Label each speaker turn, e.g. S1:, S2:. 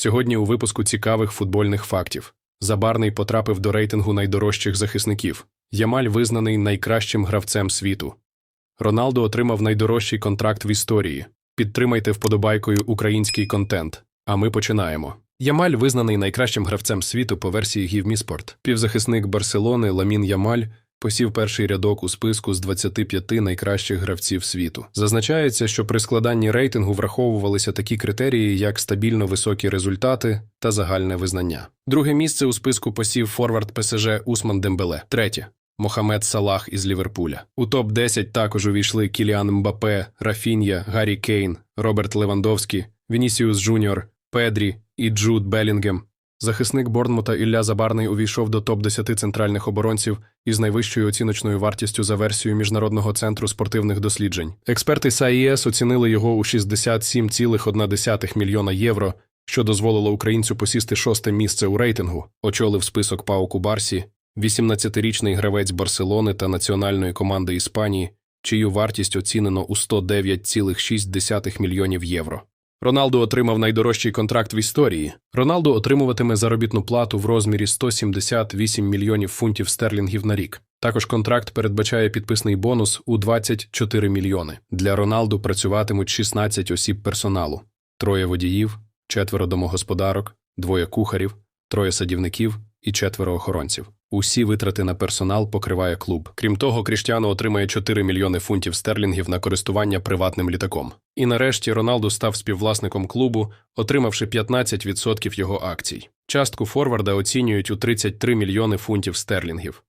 S1: Сьогодні у випуску цікавих футбольних фактів. Забарний потрапив до рейтингу найдорожчих захисників. Ямаль визнаний найкращим гравцем світу. Роналдо отримав найдорожчий контракт в історії. Підтримайте вподобайкою український контент. А ми починаємо. Ямаль визнаний найкращим гравцем світу по версії Гівміспорт. Півзахисник Барселони Ламін Ямаль посів перший рядок у списку з 25 найкращих гравців світу. Зазначається, що при складанні рейтингу враховувалися такі критерії, як стабільно високі результати та загальне визнання. Друге місце у списку посів форвард ПСЖ Усман Дембеле. Третє. Мохамед Салах із Ліверпуля. У топ-10 також увійшли Кіліан Мбапе, Рафінья, Гаррі Кейн, Роберт Левандовський, Вінісіус Джуніор, Педрі і Джуд Белінгем. Захисник Борнмута Ілля Забарний увійшов до топ-10 центральних оборонців із найвищою оціночною вартістю за версією Міжнародного центру спортивних досліджень. Експерти САІС оцінили його у 67,1 мільйона євро, що дозволило українцю посісти шосте місце у рейтингу, очолив список Пауку Барсі, 18-річний гравець Барселони та національної команди Іспанії, чию вартість оцінено у 109,6 мільйонів євро. Роналду отримав найдорожчий контракт в історії. Роналду отримуватиме заробітну плату в розмірі 178 мільйонів фунтів стерлінгів на рік. Також контракт передбачає підписний бонус у 24 мільйони. Для Роналду працюватимуть 16 осіб персоналу: троє водіїв, четверо домогосподарок, двоє кухарів, троє садівників і четверо охоронців. Усі витрати на персонал покриває клуб. Крім того, Кріштіану отримає 4 мільйони фунтів стерлінгів на користування приватним літаком. І нарешті Роналду став співвласником клубу, отримавши 15% його акцій. Частку форварда оцінюють у 33 мільйони фунтів стерлінгів.